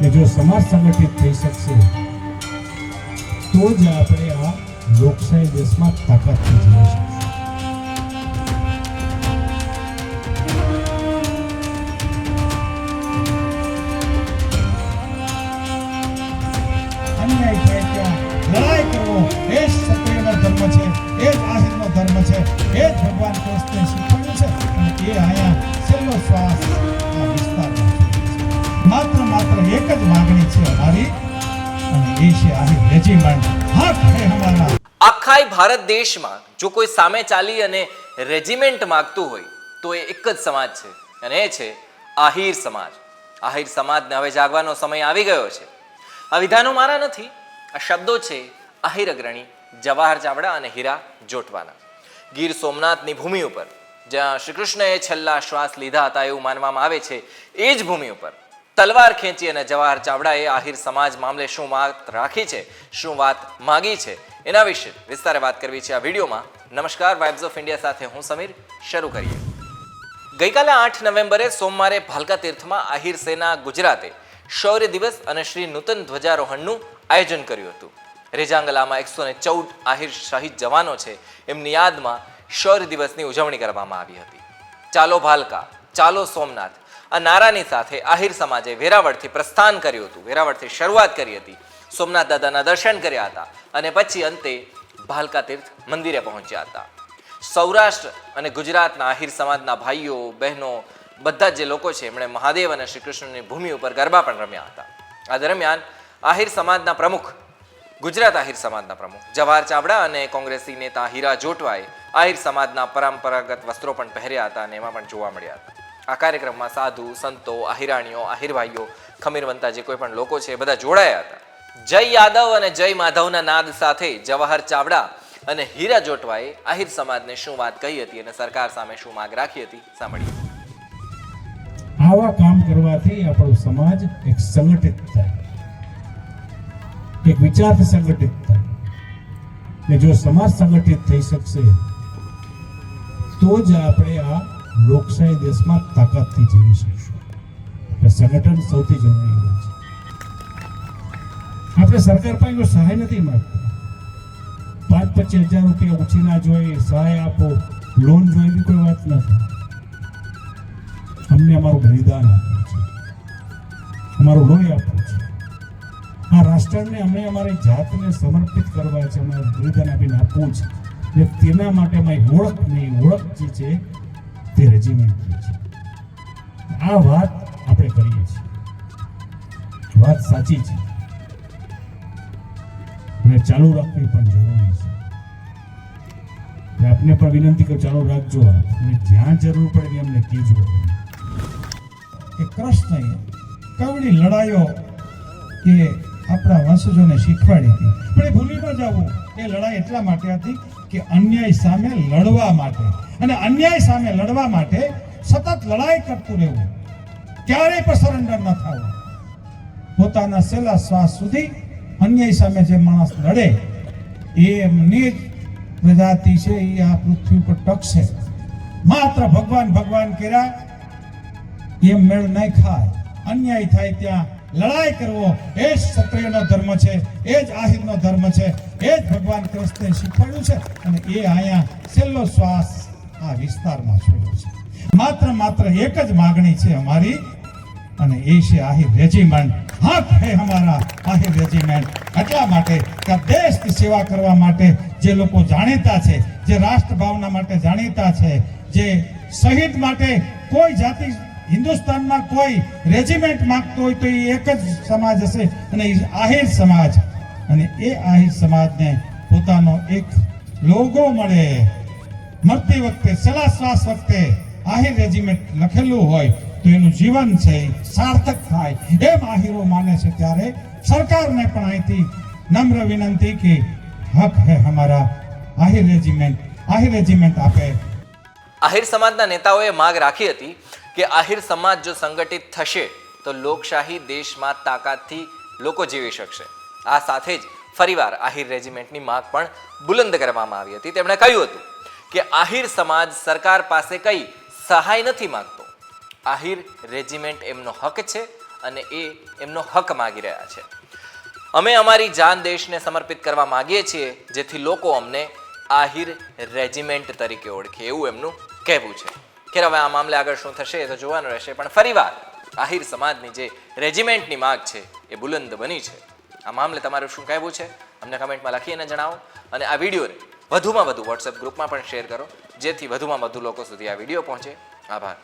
કે જો સમાજ સંગઠિત થઈ શકશે, તો જ આપણે આ લોકશાહી દેશમાં તાકાતથી જીવી શકશું. અન્યાય કરવો, એ જ ક્ષત્રિયનો ધર્મ છે, એ જ આહિરનો ધર્મ છે, એ ભગવાન કૃષ્ણે શીખવાડ્યું છે અને એ અહીંયા એક જ માંગણી છે અમારી. અને એ છે આહિર રેજિમેન્ટ. હક હે હમારા આખાય ભારત દેશમાં જો કોઈ સામે ચાલી અને રેજિમેન્ટ માંગતું હોય, તો એ એક જ સમાજ છે. અને એ છે આહિર સમાજ. આહિર સમાજને હવે જાગવાનો સમય આવી ગયો છે. આ વિધાનો મારા નથી. આ શબ્દો છે આહિર અગ્રણી, જવાહર ચાવડા અને હીરા જોટવાના ગીર સોમનાથની ભૂમિ ઉપર, જ્યાં શ્રી કૃષ્ણએ છેલ્લા શ્વાસ લીધા હતા એવું માનવામાં આવે છે, એ જ ભૂમિ ઉપર તલવાર ખેંચી અને જવાહર ચાવડાએ આહિર સમાજ મામલે શું વાત રાખી છે, શું વાત માગી છે, એના વિશે વિસ્તારે વાત કરવી છે આ વિડીયોમાં. નમસ્કાર વાઇબ્સ ઓફ ઇન્ડિયા સાથે હું સમીર, શરૂ કરીએ. ગઈકાલે આઠ નવેમ્બરે સોમવારે ભાલકા તીર્થમાં આહિર સેના ગુજરાતે શૌર્ય દિવસ અને શ્રી નૂતન ધ્વજારોહણનું આયોજન કર્યું હતું. રેજાંગલામાં એકસો ને ચૌદ આહિર શહીદ જવાનો છે, એમની યાદમાં શૌર્ય દિવસની ઉજવણી કરવામાં આવી હતી. ચાલો ભાલકા, ચાલો સોમનાથ આ નારાની સાથે આહિર સમાજે વેરાવળથી પ્રસ્થાન કર્યું હતું. વેરાવળથી શરૂઆત કરી હતી. સોમનાથ દાદાના દર્શન કર્યા હતા અને પછી અંતે ભાલકા તીર્થ મંદિરે પહોંચ્યા હતા. સૌરાષ્ટ્ર અને ગુજરાતના આહિર સમાજના ભાઈઓ, બહેનો, બધા જ લોકો છે, એમણે મહાદેવ અને શ્રી કૃષ્ણની ભૂમિ ઉપર ગરબા પણ રમ્યા હતા. આ દરમિયાન આહિર સમાજના પ્રમુખ, ગુજરાત આહિર સમાજના પ્રમુખ, જવાહર ચાવડા અને કોંગ્રેસી નેતા હીરા જોટવાએ આહિર સમાજના પરંપરાગત વસ્ત્રો પણ પહેર્યા હતા અને એમાં પણ જોવા મળ્યા હતા. આ કાર્યક્રમમાં સાધુ, સંતો આહિરાણીઓ આહિરભાઈઓ ખમીરવંતા જે કોઈ પણ લોકો છે બધા જોડાયા હતા. જય યાદવ અને જય માધવના નાદ સાથે જવાહર ચાવડા અને હીરા જોટવાએ આહિર સમાજને શું વાત કહી હતી અને સરકાર સામે શું માંગ રાખી હતી? સાંભળીએ. આવા કામ કરવાથી આપણો સમાજ એક સંગઠિત થાય. એક વિચારથી સંગઠિત થાય. ને જો સમાજ સંગઠિત થઈ શકશે, તો જ આપણે આ લોકશાહી દેશમાં તાકાતથી જીવી શકશું. એટલે સંગઠન સૌથી જરૂરી હોય છે. આપણે સરકાર પાસે સહાય નથી માગતા. પાંચ પચીસ હજાર રૂપિયા ઉછીના જોઈએ, સહાય આપો લોન એવી કોઈ વાત નથી. અમને અમારું બલિદાન આપ્યું છે. અમારું લોહી આપ્યું છે. આ રાષ્ટ્રને અમે અમારી જાતને સમર્પિત કરવા છે, અમારું બલિદાન આપીને આપવું છે. એટલે તેના માટે અમારી ઓળખ નહીં ઓળખ જે છે તે રેજિમેન્ટ છે. આ વાત આપણે કરીએ છીએ. વાત સાચી છે. અને ચાલુ રાખવી પણ જરૂરી છે. આપને પણ વિનંતી કરું, ચાલુ રાખજો અને જ્યાં જરૂર પડે એમને અમને કહેજો. કે કૃષ્ણએ કવડી લડાઈઓ કે આપણા વંશજોને શીખવાડી હતી. પણ ભૂલી ન જવું. એ લડાઈ એટલા માટે હતી કે અન્યાય સામે લડવા માટે. અને અન્યાય સામે લડવા માટે સતત લડાઈ કરતું રહેવું. ક્યારેય પણ સરેન્ડર ન થવું. પોતાના છેલ્લા શ્વાસ સુધી અન્યાય સામે જે માણસ લડે એમની જ પ્રજાતિ છે, એ આ પૃથ્વી પર ટકશે. માત્ર ભગવાન ભગવાન કર્યા, એમ મેળ નહીં ખાય. અન્યાય થાય ત્યાં લડાઈ કરવો એ જ ક્ષત્રિયનો ધર્મ છે, એ જ આહિરનો ધર્મ છે, એ જ ભગવાન કૃષ્ણે શીખવાડ્યું છે અને એ અહીંયા છેલ્લો શ્વાસ આ વિસ્તારમાં છોડ્યો છે. માત્ર માત્ર એક જ માગણી છે અમારી અને એ છે આહિર રેજિમેન્ટ. હક હે અમારા આહિર રેજિમેન્ટ. એટલા માટે કે દેશની સેવા કરવા માટે જે લોકો જાણીતા છે, જે રાષ્ટ્ર ભાવના માટે જાણીતા છે, જે શહીદ માટે કોઈ જાતિ હિન્દુસ્તાનમાં કોઈ રેજિમેન્ટ માંગતો હોય તો એ એક જ સમાજ હશે અને એ આહિર સમાજ. અને એ આહિર સમાજને પોતાનો એક લોગો મળે. મરતી વખતે, છેલ્લા શ્વાસ વખતે આહિર રેજિમેન્ટ લખેલું હોય તો એનું જીવન છે સાર્થક થાય. એમ આહિરો માને છે ત્યારે સરકારને પણ અહીંથી નમ્ર વિનંતી કે હક હે હમારા આહિર રેજિમેન્ટ. આહિર રેજિમેન્ટ આપે. આહિર સમાજના નેતાઓએ માગ રાખી હતી કે આહિર સમાજ જો સંગઠિત થશે, તો લોકશાહી દેશમાં તાકાતથી લોકો જીવી શકશે. આ સાથે જ ફરીવાર આહિર રેજિમેન્ટની માંગ પણ બુલંદ કરવામાં આવી હતી. તેમણે કહ્યું હતું કે આહિર સમાજ સરકાર પાસે કઈ સહાય નથી માંગતો. આહિર રેજિમેન્ટ એમનો હક છે અને એ એમનો હક માગી રહ્યા છે. અમે અમારી જાન દેશને સમર્પિત કરવા માગીએ છીએ, જેથી લોકો અમને આહિર રેજિમેન્ટ તરીકે ઓળખે એવું એમનું કહેવું છે. કે હવે આ મામલે આગળ શું થશે એ તો જોવાનું રહેશે. પણ ફરીવાર આહિર સમાજની જે રેજિમેન્ટની માગ છે એ બુલંદ બની છે. આ મામલે તમારું શું કહેવું છે? અમને કમેન્ટમાં લખીને જણાવો. અને આ વિડીયોને વધુમાં વધુ વોટ્સએપ ગ્રુપમાં પણ શેર કરો. જેથી વધુમાં વધુ લોકો સુધી આ વીડિયો પહોંચે. આભાર.